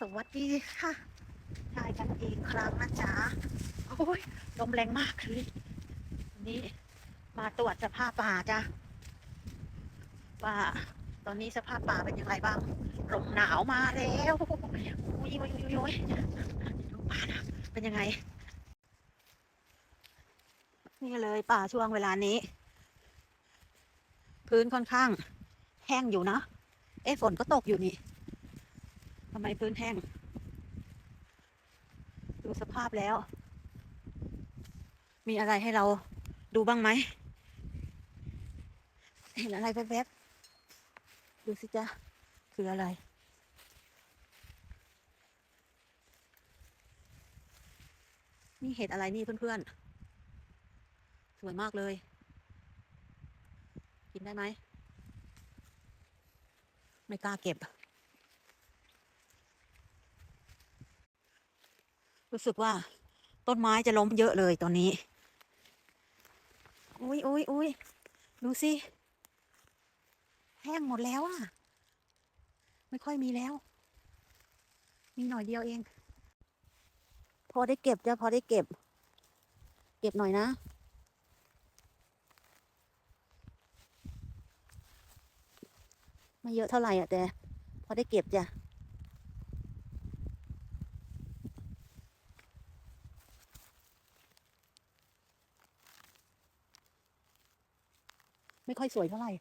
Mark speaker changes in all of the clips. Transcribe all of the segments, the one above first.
Speaker 1: สวัสดีค่ะทายกันอีกครั้งนะจ๊ะโอ้ยลมแรงมากเลยวันนี้มาตรวจสภาพป่าจ้ะว่าตอนนี้สภาพป่าเป็นยังไงบ้างลมหนาวมาแล้วอุ้ยอุ้ยอุ้ยอุ้ยดูป่านะเป็นยังไง นี่เลยป่าช่วงเวลานี้ พื้นค่อนข้างแห้งอยู่นะ เอ๊ะฝนก็ตกอยู่นี่ ทำไมพื้นแห้ง ดูสภาพแล้ว มีอะไรให้เราดูบ้างไหม เห็นอะไรแวบๆ ดูสิจ๊ะ คืออะไร นี่เห็ดอะไรนี่เพื่อนๆ สวยมากเลย กินได้ไหม ไม่กล้าเก็บ รู้สึกว่าต้นไม้จะล้มเยอะเลยตอนนี้ อุ้ยอุ้ยอุ้ยดูสิ แห้งหมดแล้วอะ ไม่ค่อยมีแล้ว มีหน่อยเดียวเอง พอได้เก็บจะพอได้เก็บ เก็บหน่อยนะไม่เยอะเท่าไหร่อะแต่พอได้เก็บจ้ะ ไม่ค่อยสวยเท่าไหร่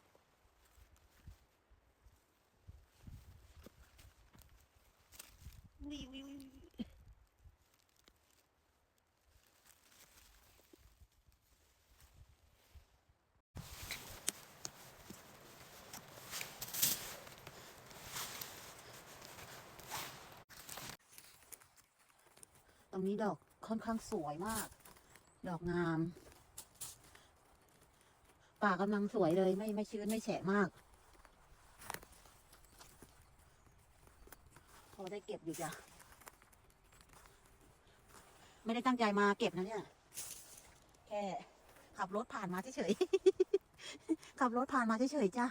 Speaker 1: ตรงนี้ดอกค่อนข้างสวยมาก ดอกงาม ป่ากำลังสวยเลย ไม่ไม่ชื้นไม่แฉะมาก พอได้เก็บอยู่จ้ะ ไม่ได้ตั้งใจมาเก็บนะเนี่ย แค่ขับรถผ่านมาเฉยๆ ขับรถผ่านมาเฉยๆจ้ะ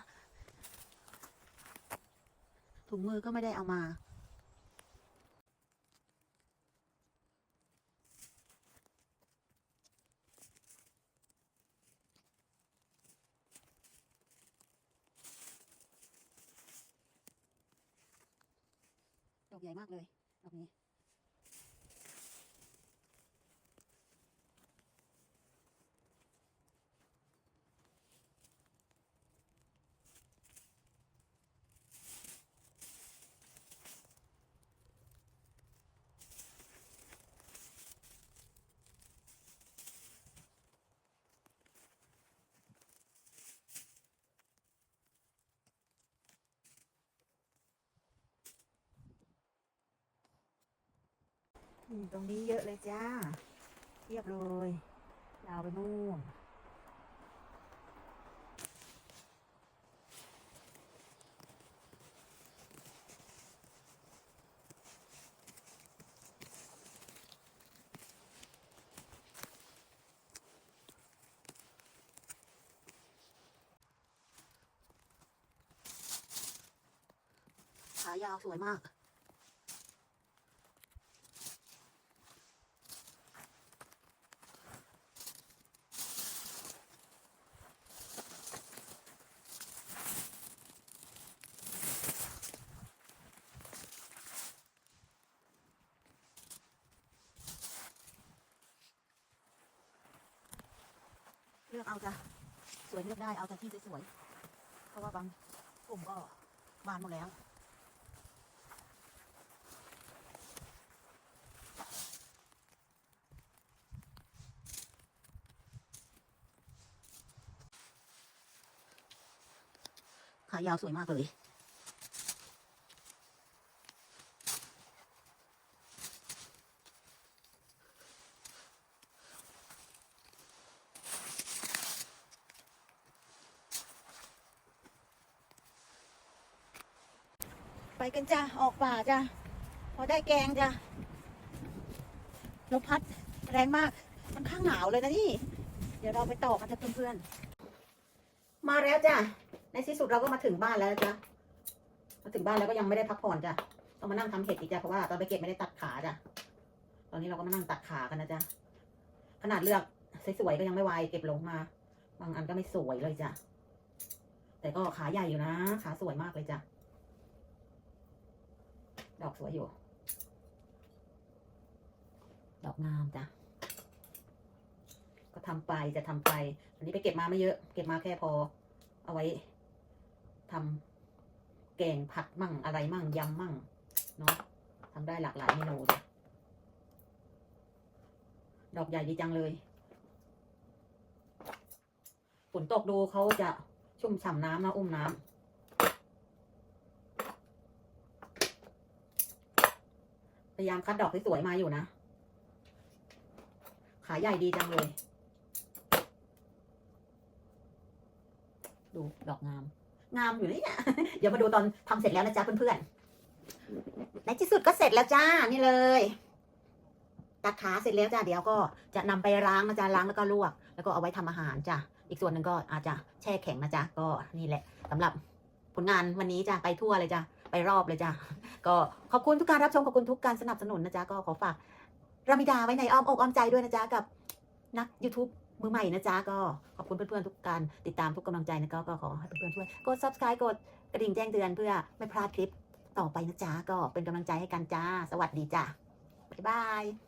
Speaker 1: ถุงมือก็ไม่ได้เอามา ใหญ่มากเลยดอกนี้ ตรงนี้เยอะเลยจ้าเทียบเลยยาวไปนู่นขายาวสวยมาก เลือกเอาจ้ะสวยเลือกได้เอาแต่ที่สวยๆเพราะว่าบางกลุ่มก็บานหมดแล้วขายาวสวยมากเลย ไปกันจ้ะออกป่าจ้ะพอได้แกงจ้ะลมพัดแรงมากมันข้างหนาวเลยนะนี่ เดี๋ยวเราไปต่อกันจ้ะเพื่อนๆมาแล้วจ้ะในที่สุดเราก็มาถึงบ้านแล้วจ้ะมาถึงบ้านแล้วก็ยังไม่ได้พักผ่อนจ้ะต้องมานั่งทำเห็ดอีกจ้ะเพราะว่าตอนไปเก็บไม่ได้ตัดขาจ้ะตอนนี้เราก็มานั่งตัดขากันนะจ๊ะขนาดเลือกสวยๆก็ยังไม่ไวเก็บลงมา บางอันก็ไม่สวยเลยจ้ะแต่ก็ขาใหญ่อยู่นะ ขาสวยมากเลยจ้ะ ดอกสวยอยู่ ดอกงามจ้ะ ก็ทำไปจะทำไป อันนี้ไปเก็บมาไม่เยอะ เก็บมาแค่พอ เอาไว้ทำแกงผัดมั่งอะไรมั่งยำมั่งเนาะทำได้หลากหลายเมนูจ้ะดอกใหญ่ดีจังเลยฝนตกดูเขาจะชุ่มฉ่ำน้ำนะอุ้มน้ำ ยายามคัดดอกสวยๆมาอยู่นะ ขาใหญ่ดีจังเลย ดูดอกงาม งามอยู่นี่เนี่ยเดี๋ยวมาดูตอนทำเสร็จแล้วนะจ๊ะเพื่อนๆในที่สุดก็เสร็จแล้วจ้านี่เลยตัดขาเสร็จแล้วจ้าเดี๋ยวก็จะนำไปล้างนะจ๊ะล้างแล้วก็ลวก แล้วก็เอาไว้ทำอาหารจ้ะอีกส่วนหนึ่งก็อาจจะแช่แข็งนะจ๊ะก็นี่แหละสำหรับผลงานวันนี้จ้ะไปทั่วเลยจ้ะ ไปรอบเลยจ้ะก็ขอบคุณทุกการรับชมขอบคุณทุกการสนับสนุนนะจ๊ะก็ขอฝากรามิดาไว้ในอ้อมอกอ้อมใจด้วยนะจ๊ะกับนัก YouTube มือใหม่นะจ๊ะก็ขอบคุณเพื่อนๆทุกการติดตามทุกกำลังใจนะก็ก็ขอให้เพื่อนๆช่วยกด subscribe กดกระดิ่งแจ้งเตือนเพื่อไม่พลาดคลิปต่อไปนะจ๊ะก็เป็นกำลังใจให้กันจ้า สวัสดีจ้าบ๊ายบาย